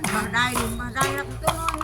ลูกมาได้มาได้แล้วก็นอน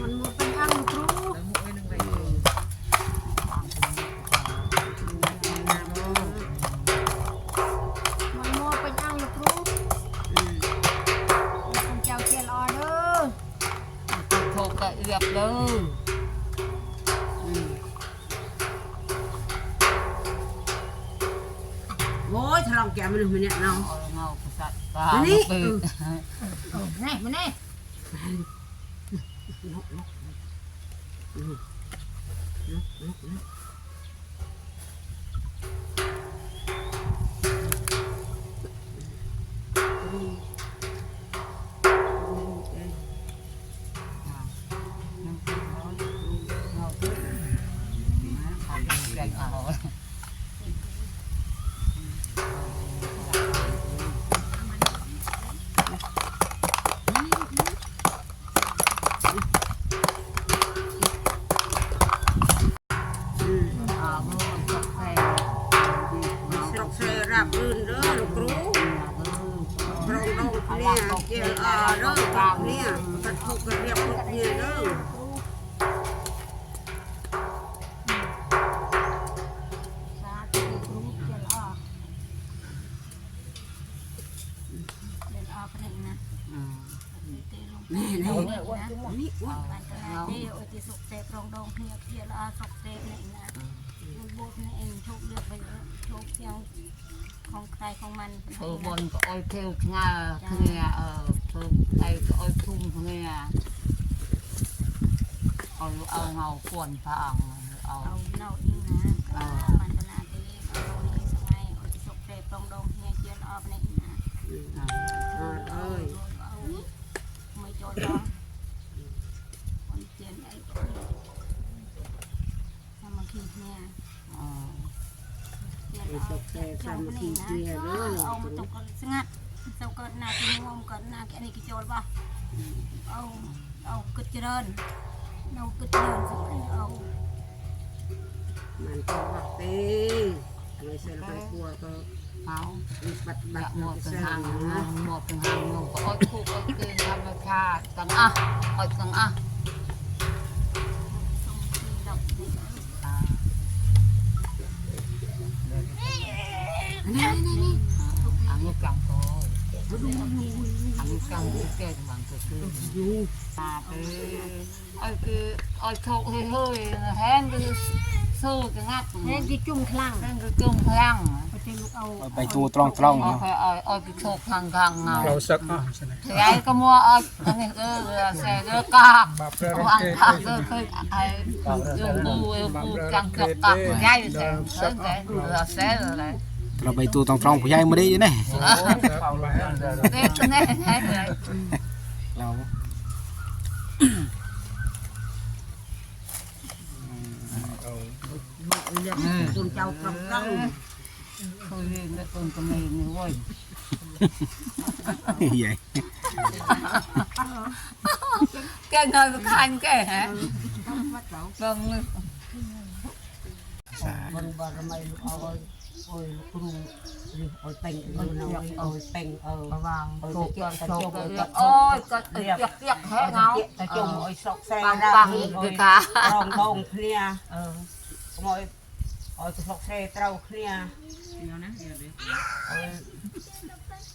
มันมันเป็นอังครูมันมัวเป็นอัง ลูกครูคุณเจ้าเจียนออเด้อโอ้ยแกมันมันเนี่ยเนาเปิดเออมาแน่มาแน่ เนี่ยเจ้าอาเด้อเนี่ยกระทบกระเรียบพวกเนี่ยเด้อสาธุครูเจียนออเดินออกไปไห นนะเตะลงแน่แน่นะนี่ว่าบ้านตลาดที่โอติสุกเตะปรองดองเพียเพียละสุกเตะนี่นะบุญบุญนี่เองโชคเลือกไปโชคเที่ยวของใครของมันเออบนก็อ้อยเทวงาเงียเออเพิ่มไอ้ก็อ้อยทุ่มเงียเอาเอาเงาควนพระอังเอาเอาเน่าอิงนะบ้านตลาดที่เอานี่สมัยโอติสุกเตะปรองดองเพียเจียนออกนี่นะ อ่าเอ้ย เอาไม่โจดองคนเจียนไอ้สามัคคีเนี่ย Ờ. ไอ้ตกแต่สามัคคีเกียเด้อเอามาตกกันสงัดเจ้าก็นาที่งมกันนาแค่นี้กิโจรป่ะเอาเอากึดเจริญเอากึดเจริญสักเอามันก็ว่าเต้เลยเสร็จไปกลัวก็เอาปัดบัดหมมัดเป็นหางหมดเป็นหางหมดก็อ้อยคุกอ้อยกินทำราคาตังอะอ้อยตังอะ អានេះកម្មវិធីតាមទៅគឺយូអាគឺអើគឺអត់ខកហេហេហែងគឺសើកងាត់ហែងគឺជុំខ្លាំងហែងគឺជុំខ្លាំងទៅលោកអូបាយទួត្រង់ត្រង់អើអើគឺខកខាងខាងណាផ្លូវសឹកអស់ស្អីក៏មកអត់នេះអឺសែរកាបាទប្រែរកេអើឃើញអើយើងគូគូខាងកាក់កាក់យ៉ៃសែរសែរសែរ เงาเราสักอะสินะยายก็มัวอ้อยอันนี้ก็แซ่ก็กากบาปเรื่องวางเกข้าวตก็เคยไอ้ยงบูยงบูจังเกือบตักยายแซ่แซ่แซ่แซ่อะไรเราไปตัวตรองตรองผู้ใหญ่ไม่ได้ยังไงเด็กแน่แน่เลยเราเรียกคนเจ้าปรับต้องเคยเรียนกับคนกระเมงนี่เว้ยใหญ่แกเงินคันแกฮะลองนึกบริบาลทำไมเอาโอ้ยครูโอ้ยแต่งเออเนาะ អើយលោកគ្រូអើយពេញអើយអើយពេញអើយបងជោគជោគជោគអូយគាត់ទៅជក់ជក់ហេងោតែជុំអើយស្រុកសែនដល់គឺការងដងគ្នាអឺមកអើយអើយស្រុកសែត្រូវគ្នាយ៉ាងណាយល់ទេអើយ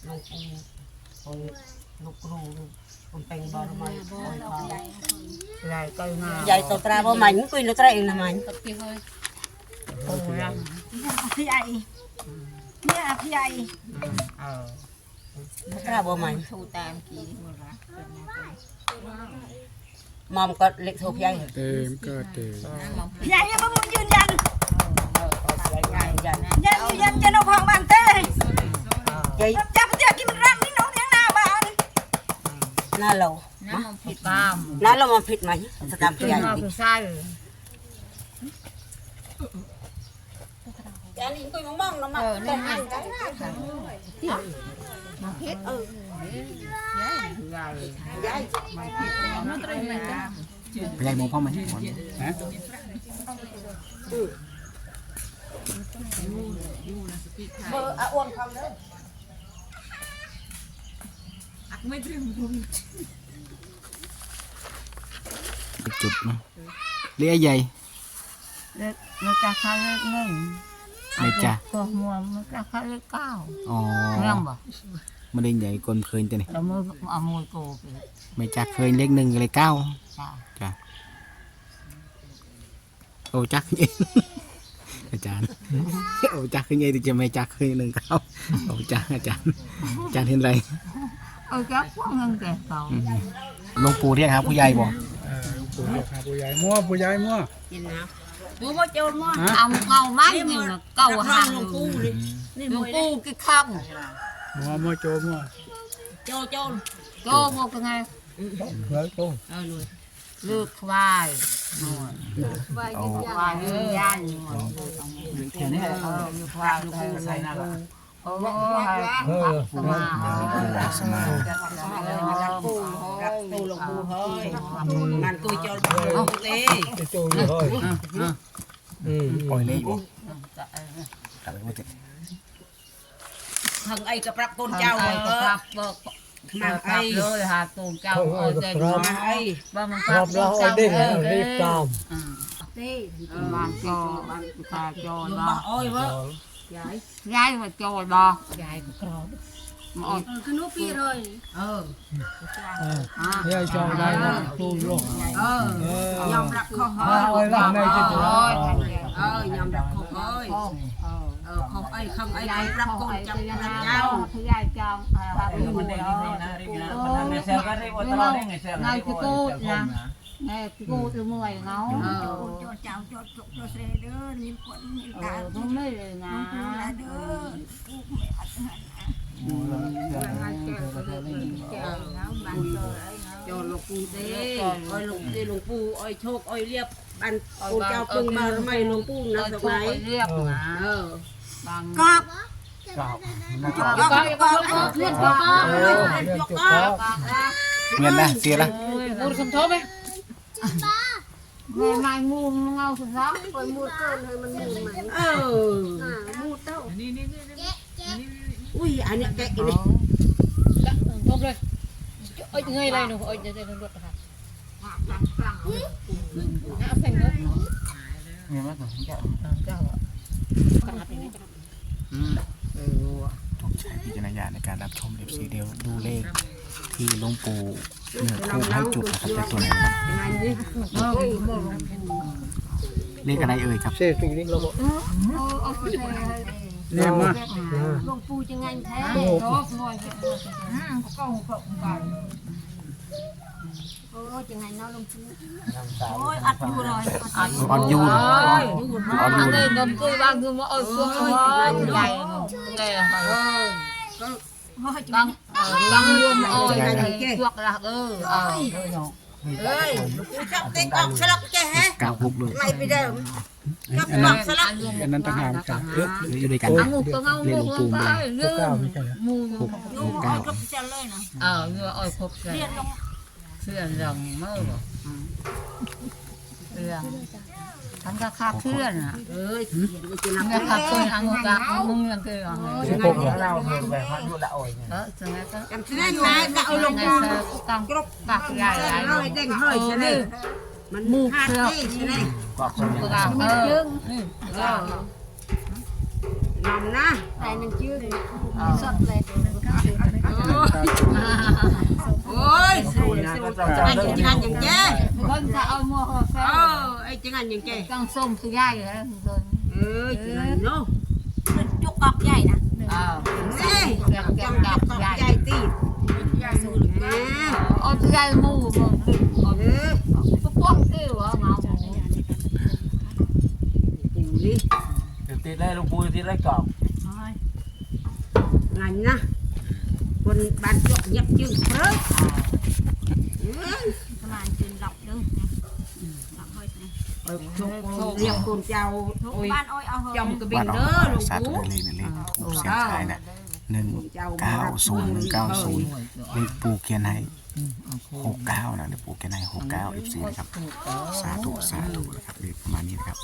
លោកគ្រូអើយលោកគ្រូំពេញបរមីបងផងឡាយទៅណាយាយទៅត្រាបងមាញ់អង្គុយលើត្រែងណាមាញ់ទៅពីហើយអូយ៉ា เนี่ยโอ้ยพี่ใหญ่เนี่ยพี่ใหญ่เออตัวตราบ่มันถูตามกี่มดละมอมก็เล็กโทบใหญ่เต็มก็เต็มพี่ใหญ่ยังไม่มุนยืนยันยันยันจะนกของบ้านเต้จับเจ้ากินมันรังนี่น้องเลี้ยงหน้าบ้านน่าเราน้ำมันผิดตามน่าเรามาผิดไหมสกรรมขึ้นใหญ่มาดิคือใช่ อันนี้คุยมองๆนะมาแต่หันกันนะมาพิษเออผู้ใหญ่มองพ่อไหมฮะเบอร์อาอ้วนเขาเลยจุดเนาะเรียกใหญ่เล็กมันจะข้าเลขหนึ่ง ไม่จ้ะตัวมัวมันจะเข้าเลขเก้าอ๋อเรื่องบ่ไม่ได้ใหญ่คนเคยแต่นี่แล้วมือเอามวยโกไปไม่จักเคยเลขหนึ่งกับเลขเก้าจ้าจ้ะโอ้จักเองอาจารย์โอ้จักยังไงที่จะไม่จักเคยหนึ่งเก้าโอ้จักอาจารย์อาจารย์เห็นไรเออจับพวกเงินแต่เก่าหลวงปู่เรียกครับผู้ใหญ่บอกเออปู่เรียกหาผู้ใหญ่มั่วผู้ใหญ่มั่วกินน้ำ ปูมาโจรมาเอาเงาไม้นี่นะเก่าหาหันหลวงปู่นี่นี่หลมวงวยปู่กี่ครั้งมั่วมั่วโจมั่วโจโจรโตหมดเป็นไงเฮ้ยโตเออหนุ่ยเลือกควายหน่วยโอ้ควายเลี้ยงย่านหน่วยเออมีควายเธอใส่นั่น โอ้ยเออสมาสมารักปูรักปูหลวงปู่เฮ้ยมันตุยโจรปูเต้ไอ้โจอยู่เฮ้ยอืมปล่อยเลยบอกกลับไปพูดถึงทางไอ้กระปรับต้นเจ้าไอ้เอก็อพับเบิกมามาไอ้พับเลยหาตูงเจ้าเออเด็กมาไอ้บ้ามันรอบเราเอาเด้งเอารีบตามบ้านจอบ้านตาจออยู่ดอบ้านอ้อ ยเว้ยย้ายมาจอดอยายกรอบมาออกคือนุปีเลยเอออะยายจองได้นะตู้ลงเออเออยอมรับเขาเฮ้มายไว้ล่างในจิตใจเออยอมรับเขาเฮ้ยเออเขาไอ้คำไอ้ยายรับคนจำรับเจ้าคือยายจองหาอยู่เดียวไงคือกูนะไง คือกูจะเมื่อยเงาโจโจเจ้าโจโจโจเสเด้อนี่คนนี่เอตาอมันไม่เลยนะดูแลเด้อผู้ไม่อัดหันโยนหลวงปู่เต้อ้อยหลวงเต้หลวงปู่อ้อยโชคอ้อยเรียบบันปู่เจ้าปึงบารมีหลวงปู่นะสมัยเรียบนะเออบางกอบกราบยกกอบเลื่อนกอบเออเรื่องจุกครับเงินนะเสียละพูดคำทบไหมแม่ไม่มูมเงาสุดแล้วคอยมูดเกินเลยมันมูดไหม เอออ่ามูดเต้าอุ้ยอันเนี้ยแกะนี่ทบเลยเอ้ยเงยไรหนูเอ้ยจะจะ้องใช้วิจารณญาณในการรับชมเอฟซีเดียวดูเลขที่หลวงปู่เหนือคู่ให้จุดนะครับเป็นตัวไหนครับงานนี้เลขอะไรเอ่ยครับ เสียสิ่งนี้เราบอกเนี่ยมาหลวงปู่จะไงแท้โอ้โอ้หน่อยอืมก็หุบกันโอ้จะไงเนาะหลวงปู่โอ้ยอัดอยู่เลยออนยูนออนยูอันนนี้นมตุ้ยบ้างคือว่าเออพวกมันใหญ่ ไงโอ้ยจะตั้งตั้งรวมเออยังไงนะพวกละเออเออเอ้ยหลวงปู่จับเต็งออกสลักแกฮะเก้าหกเลยไล่ไปเดิมจับอันอนั้อนกสลักอันนั้นต่างหากกันเออหรืออยู่ด้วยกันอันะนมุกก็เงามุกลงไปเรื่เก้าองมูหกดูหกโอ้เก้ายก็จะเลยนะเออเนื้ออ้อยครบเลยเรียนลงเสื่อมรังเมื่อเรื่องทันก็คาเคลื่อนอะเอ้ยมันจะนัทับนก็คาเคลื่อนอังกะมึงยังเกยอะสิบหกเหรอเออจังไงก็จำได้ไหมก็เอาลงไงมาเธอตั้งกรบตักใหญ่เส้นใหญ่ร้อยเด้งร้อยใช่ไหมมันมูกเสือกใช่ไหมตัวกลางเออนี่เออ นำนะแต่นั่นชื่อสดเลยโอ้ยสูนสูนไอ้จังงันอย่างแจ้เพิ่นจะเอามือเขาแฟเออไอ้จังงันอย่างแจ้ตั้งส้มตัวใหญ่เลยเอ้ยจังงันเนาะจุกออกใหญ่นะเออเอ้ยจังจังจับใหญ่ตีสูนนะ เอาตัวใหญ่มูมึง เออ ปุ๊บปุ๊บที่หัวเมา อยู่นี่ ติดได้ลูกปูติดได้กรอบ งันนะคนบ้านจกยับจึงเพ้อเอ้ย ประมาณจนหลับเด้อหลับเฮ้ย เออชกเรียกคนเจ้าทุกโอ้ยบ้านอ้อยเอาเฮ้ยจอมกระเบวันนออกเด้อหลวงสาธุปู่เลยเลยเลขถูกเสียงทายนะหนึ่งเก้าศูนย์หนึ่งเก้าศูนย์เลขปูเขียนให้หกเก้านะเลขปูเขียนให้หกเก้าเอฟซีนะครับ สาธุสาธุนะครับเลขประมาณนี้นะครับ